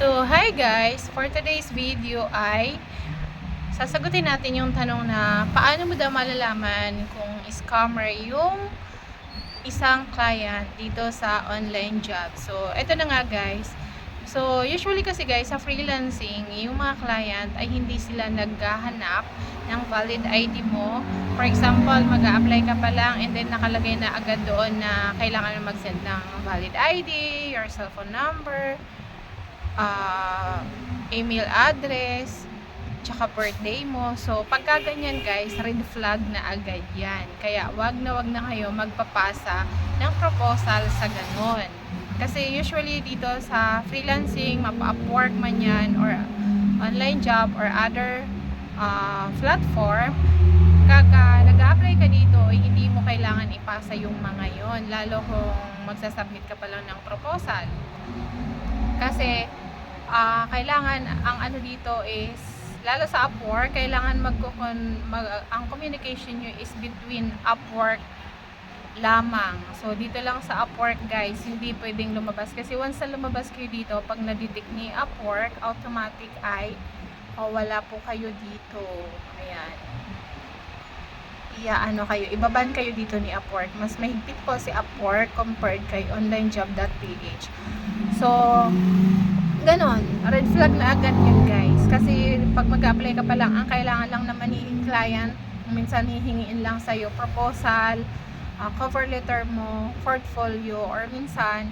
So, hi guys! For today's video ay sasagutin natin yung tanong na paano mo daw malalaman kung scammer yung isang client dito sa online job. So, ito na nga guys. So, usually kasi guys, sa freelancing, yung mga client ay hindi sila naghahanap ng valid ID mo. For example, mag apply ka pa lang and then nakalagay na agad doon na kailangan mo mag-send ng valid ID, your cellphone number, ah, email address, tsaka birthday mo. So, pagka ganyan guys, red flag na agad yan. Kaya, wag na wag na kayo magpapasa ng proposal sa ganon. Kasi usually dito sa freelancing, mapa-upwork man yan, or online job, or other ah, platform, kaka nag-apply ka dito, eh, hindi mo kailangan ipasa yung mga yon lalo kung magsasubmit ka pa lang ng proposal. Kasi, ah kailangan ang ano dito is lalo sa Upwork kailangan mag, mag ang communication nyo is between Upwork lamang. So dito lang sa Upwork guys, hindi pwedeng lumabas kasi once na lumabas kayo dito, pag nadetect ni Upwork, automatic ay oh, wala po kayo dito. Ayan. Iya ano kayo, ibaban kayo dito ni Upwork. Mas mahigpit po si Upwork compared kay onlinejob.ph. So, ganon, red flag na agad yun guys. Kasi pag mag-apply ka pa lang, ang kailangan lang naman ni client, minsan hihingiin lang sa'yo proposal, ah, cover letter mo, portfolio, or minsan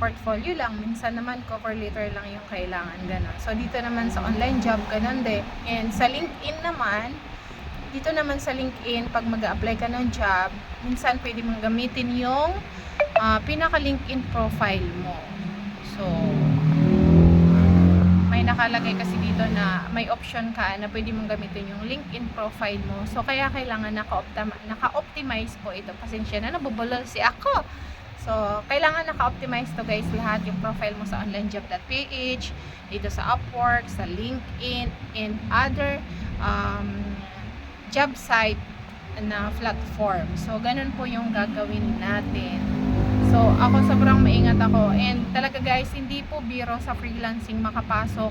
portfolio lang, minsan naman cover letter lang yung kailangan, ganon. So dito naman sa online job, ganon din. And sa LinkedIn naman, dito naman sa LinkedIn, pag mag apply ka ng job, minsan pwede mong gamitin yung ah, pinaka-LinkedIn profile mo. So, may nakalagay kasi dito na may option ka na pwede mong gamitin yung LinkedIn profile mo. So, kaya kailangan naka-optimize, naka-optimize po ito. Pasensya na, nabubulol si ako. So, kailangan naka-optimize to guys lahat yung profile mo sa onlinejob.ph, dito sa Upwork, sa LinkedIn, and other um, job site na platform. So, ganun po yung gagawin natin. So, ako sobrang maingat ako. And talaga guys, hindi po biro sa freelancing makapasok.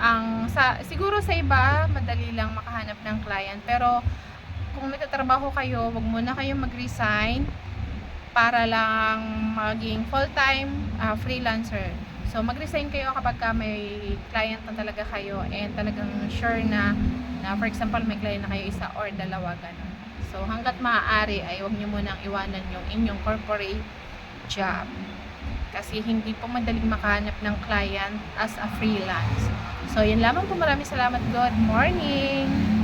Ang sa siguro sa iba, madali lang makahanap ng client. Pero kung nagtatrabaho kayo, wag muna kayong mag-resign para lang maging full-time ah, freelancer. So, mag-resign kayo kapag ka may client na talaga kayo and talagang sure na, na for example, may client na kayo isa or dalawa, ganun. So, hanggat maaari ay huwag nyo munang iwanan yung inyong corporate job. Kasi hindi po madaling makahanap ng client as a freelance. So, yun lamang po. Maraming salamat. Good morning!